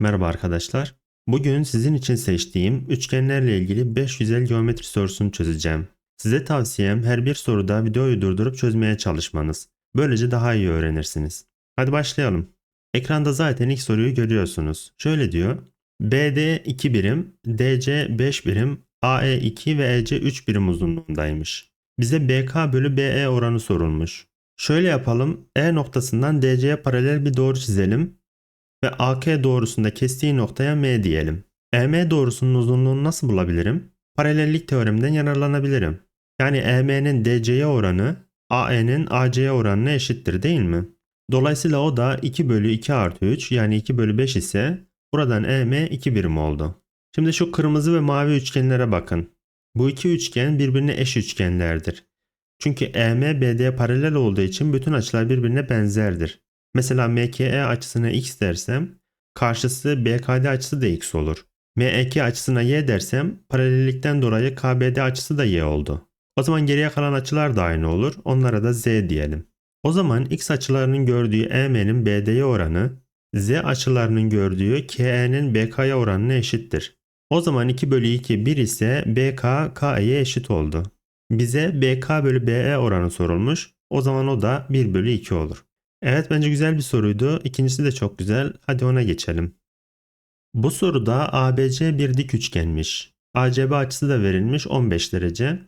Merhaba arkadaşlar. Bugün sizin için seçtiğim üçgenlerle ilgili 5 güzel geometri sorusunu çözeceğim. Size tavsiyem her bir soruda videoyu durdurup çözmeye çalışmanız. Böylece daha iyi öğrenirsiniz. Hadi başlayalım. Ekranda zaten ilk soruyu görüyorsunuz. Şöyle diyor. BD 2 birim, DC 5 birim, AE 2 ve EC 3 birim uzunluğundaymış. Bize BK bölü BE oranı sorulmuş. Şöyle yapalım. E noktasından DC'ye paralel bir doğru çizelim ve AK doğrusunda kestiği noktaya M diyelim. EM doğrusunun uzunluğunu nasıl bulabilirim? Paralellik teoreminden yararlanabilirim. Yani EM'nin DC'ye oranı AE'nin AC'ye oranına eşittir değil mi? Dolayısıyla o da 2 bölü 2 artı 3 yani 2 bölü 5 ise buradan EM 2 birim oldu. Şimdi şu kırmızı ve mavi üçgenlere bakın. Bu iki üçgen birbirine eş üçgenlerdir. Çünkü EM BD'ye paralel olduğu için bütün açılar birbirine benzerdir. Mesela MKE açısına x dersem karşısı BKD açısı da x olur. MEK açısına y dersem paralellikten dolayı KBD açısı da y oldu. O zaman geriye kalan açılar da aynı olur. Onlara da z diyelim. O zaman x açılarının gördüğü EM'nin BD'ye oranı z açılarının gördüğü KE'nin BK'ya oranına eşittir. O zaman 2 bölü 2 1 ise BK KE'ye eşit oldu. Bize BK bölü BE oranı sorulmuş. O zaman o da 1 bölü 2 olur. Evet bence güzel bir soruydu. İkincisi de çok güzel. Hadi ona geçelim. Bu soruda ABC bir dik üçgenmiş. ACB açısı da verilmiş 15 derece.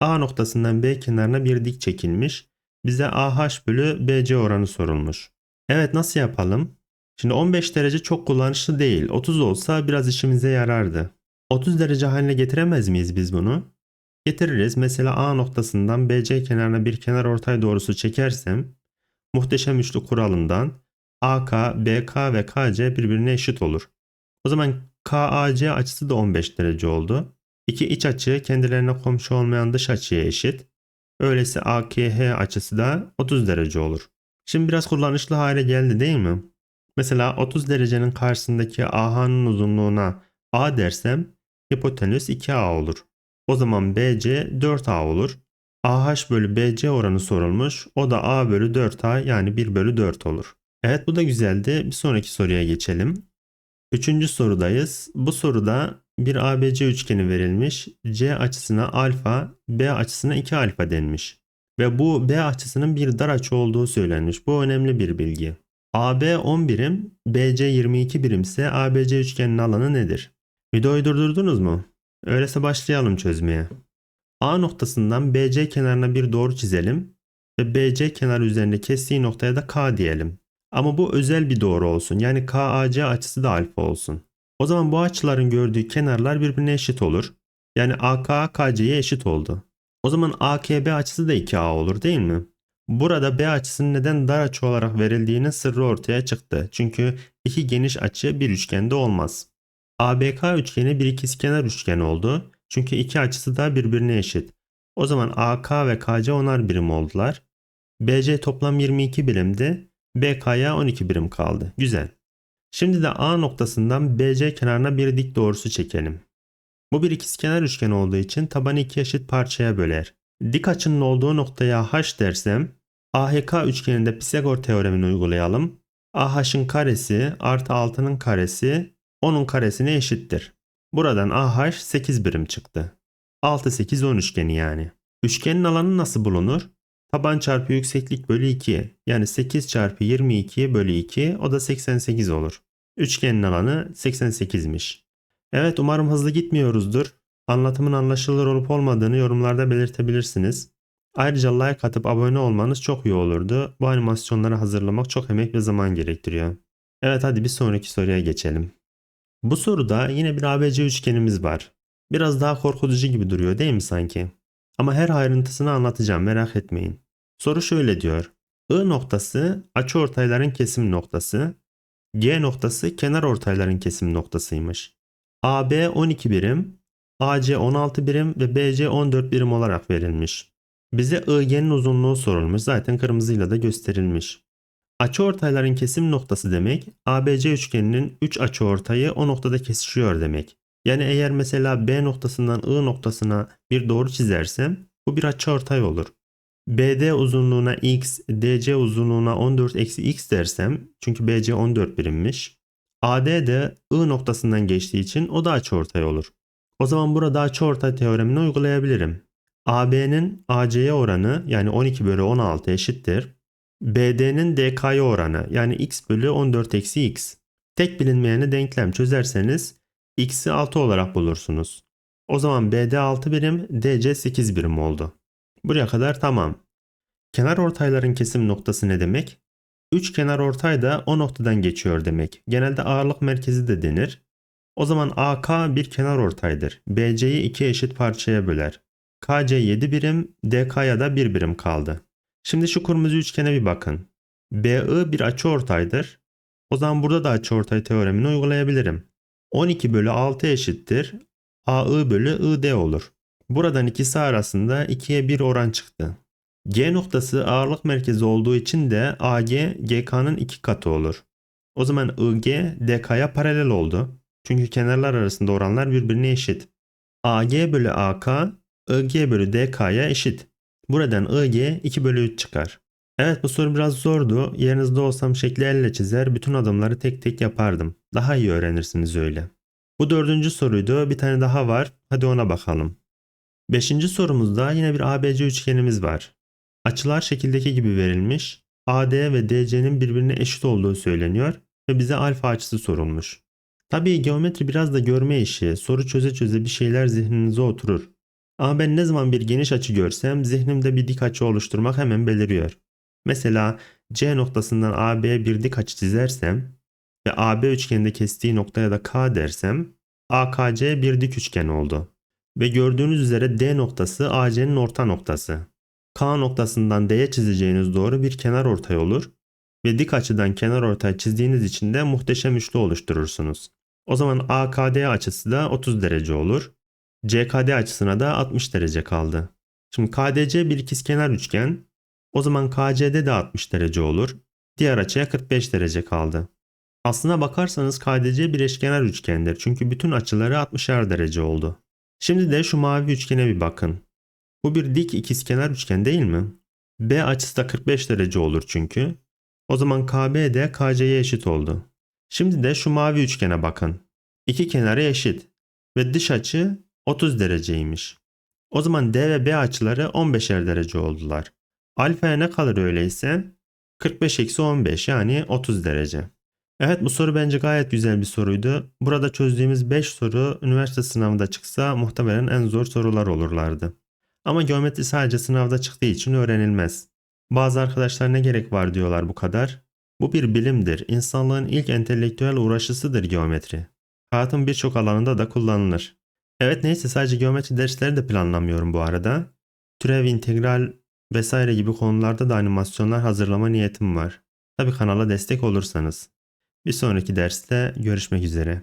A noktasından B kenarına bir dik çekilmiş. Bize AH bölü BC oranı sorulmuş. Evet nasıl yapalım? Şimdi 15 derece çok kullanışlı değil. 30 olsa biraz işimize yarardı. 30 derece haline getiremez miyiz biz bunu? Getiririz. Mesela A noktasından BC kenarına bir kenar ortay doğrusu çekersem muhteşem üçlü kuralından AK, BK ve KC birbirine eşit olur. O zaman KAC açısı da 15 derece oldu. İki iç açı kendilerine komşu olmayan dış açıya eşit. Öyleyse AKH açısı da 30 derece olur. Şimdi biraz kullanışlı hale geldi değil mi? Mesela 30 derecenin karşısındaki AH'nın uzunluğuna A dersem hipotenüs 2A olur. O zaman BC 4A olur. AH bölü BC oranı sorulmuş. O da A bölü 4A yani 1 bölü 4 olur. Evet bu da güzeldi. Bir sonraki soruya geçelim. Üçüncü sorudayız. Bu soruda bir ABC üçgeni verilmiş. C açısına alfa, B açısına 2 alfa denmiş. Ve bu B açısının bir dar açı olduğu söylenmiş. Bu önemli bir bilgi. AB 10 birim, BC 22 birimse ABC üçgeninin alanı nedir? Videoyu durdurdunuz mu? Öyleyse başlayalım çözmeye. A noktasından BC kenarına bir doğru çizelim ve BC kenarı üzerinde kestiği noktaya da K diyelim. Ama bu özel bir doğru olsun. Yani KAC açısı da alfa olsun. O zaman bu açıların gördüğü kenarlar birbirine eşit olur. Yani AK KC'ye eşit oldu. O zaman AKB açısı da 2A olur değil mi? Burada B açısının neden dar açı olarak verildiğinin sırrı ortaya çıktı. Çünkü iki geniş açı bir üçgende olmaz. ABK üçgeni bir ikizkenar üçgen oldu. Çünkü iki açısı da birbirine eşit. O zaman AK ve KC onar birim oldular. BC toplam 22 birimdi. BK'ya 12 birim kaldı. Güzel. Şimdi de A noktasından BC kenarına bir dik doğrusu çekelim. Bu bir ikizkenar üçgen olduğu için tabanı iki eşit parçaya böler. Dik açının olduğu noktaya H dersem AHK üçgeninde Pisagor teoremini uygulayalım. AH'ın karesi artı 6'nın karesi 10'un karesine eşittir. Buradan AH 8 birim çıktı. 6 8 10 üçgeni yani. Üçgenin alanı nasıl bulunur? Taban çarpı yükseklik bölü 2 yani 8 çarpı 22 bölü 2 o da 88 olur. Üçgenin alanı 88'miş. Evet umarım hızlı gitmiyoruzdur. Anlatımın anlaşılır olup olmadığını yorumlarda belirtebilirsiniz. Ayrıca like atıp abone olmanız çok iyi olurdu. Bu animasyonları hazırlamak çok emek ve zaman gerektiriyor. Evet hadi bir sonraki soruya geçelim. Bu soruda yine bir ABC üçgenimiz var. Biraz daha korkutucu gibi duruyor değil mi sanki? Ama her ayrıntısını anlatacağım merak etmeyin. Soru şöyle diyor. I noktası açıortayların kesim noktası. G noktası kenar ortayların kesim noktasıymış. AB 12 birim, AC 16 birim ve BC 14 birim olarak verilmiş. Bize IG'nin uzunluğu sorulmuş. Zaten kırmızıyla da gösterilmiş. Açıortayların kesim noktası demek ABC üçgeninin 3 açıortayı o noktada kesişiyor demek. Yani eğer mesela B noktasından I noktasına bir doğru çizersem bu bir açıortay olur. BD uzunluğuna x, DC uzunluğuna 14 eksi x dersem çünkü BC 14 birimmiş. AD de I noktasından geçtiği için o da açıortay olur. O zaman burada açıortay teoremini uygulayabilirim. AB'nin AC'ye oranı yani 12 bölü 16 eşittir. BD'nin DK'ya oranı yani x bölü 14 eksi x. Tek bilinmeyeni denklem çözerseniz x'i 6 olarak bulursunuz. O zaman BD 6 birim, DC 8 birim oldu. Buraya kadar tamam. Kenar ortayların kesim noktası ne demek? 3 kenar ortay da o noktadan geçiyor demek. Genelde ağırlık merkezi de denir. O zaman AK bir kenar ortaydır. BC'yi iki eşit parçaya böler. KC 7 birim, DK'ya da 1 birim kaldı. Şimdi şu kırmızı üçgene bir bakın. BI bir açıortaydır. O zaman burada da açıortay teoremini uygulayabilirim. 12 bölü 6 eşittir. AI bölü ID olur. Buradan ikisi arasında 2'ye 1 oran çıktı. G noktası ağırlık merkezi olduğu için de AG GK'nın 2 katı olur. O zaman IG DK'ya paralel oldu. Çünkü kenarlar arasında oranlar birbirine eşit. AG bölü AK IG bölü DK'ya eşit. Buradan IG 2 bölü 3 çıkar. Evet bu soru biraz zordu. Yerinizde olsam şekli elle çizer, bütün adımları tek tek yapardım. Daha iyi öğrenirsiniz öyle. Bu dördüncü soruydu. Bir tane daha var. Hadi ona bakalım. Beşinci sorumuzda yine bir ABC üçgenimiz var. Açılar şekildeki gibi verilmiş. AD ve DC'nin birbirine eşit olduğu söyleniyor ve bize alfa açısı sorulmuş. Tabii geometri biraz da görme işi. Soru çöze çöze bir şeyler zihninize oturur. Ama ben ne zaman bir geniş açı görsem zihnimde bir dik açı oluşturmak hemen beliriyor. Mesela C noktasından AB'ye bir dik açı çizersem ve AB üçgeninde kestiği noktaya da K dersem AKC bir dik üçgen oldu. Ve gördüğünüz üzere D noktası AC'nin orta noktası. K noktasından D'ye çizeceğiniz doğru bir kenar ortay olur ve dik açıdan kenar ortay çizdiğiniz için de muhteşem üçlü oluşturursunuz. O zaman AKD açısı da 30 derece olur. CKD açısına da 60 derece kaldı. Şimdi KDC bir ikizkenar üçgen. O zaman KCD de 60 derece olur. Diğer açıya 45 derece kaldı. Aslına bakarsanız KDC bir eşkenar üçgendir. Çünkü bütün açıları 60'ar derece oldu. Şimdi de şu mavi üçgene bir bakın. Bu bir dik ikizkenar üçgen değil mi? B açısı da 45 derece olur çünkü. O zaman KB de KC'ye eşit oldu. Şimdi de şu mavi üçgene bakın. İki kenarı eşit ve dış açı 30 dereceymiş. O zaman D ve B açıları 15'er derece oldular. Alfaya ne kalır öyleyse? 45 eksi 15 yani 30 derece. Evet bu soru bence gayet güzel bir soruydu. Burada çözdüğümüz 5 soru üniversite sınavında çıksa muhtemelen en zor sorular olurlardı. Ama geometri sadece sınavda çıktığı için öğrenilmez. Bazı arkadaşlar ne gerek var diyorlar bu kadar. Bu bir bilimdir. İnsanlığın ilk entelektüel uğraşısıdır geometri. Hayatın birçok alanında da kullanılır. Evet neyse sadece geometri dersleri de planlamıyorum bu arada. Türev, integral vesaire gibi konularda da animasyonlar hazırlama niyetim var. Tabi kanala destek olursanız. Bir sonraki derste görüşmek üzere.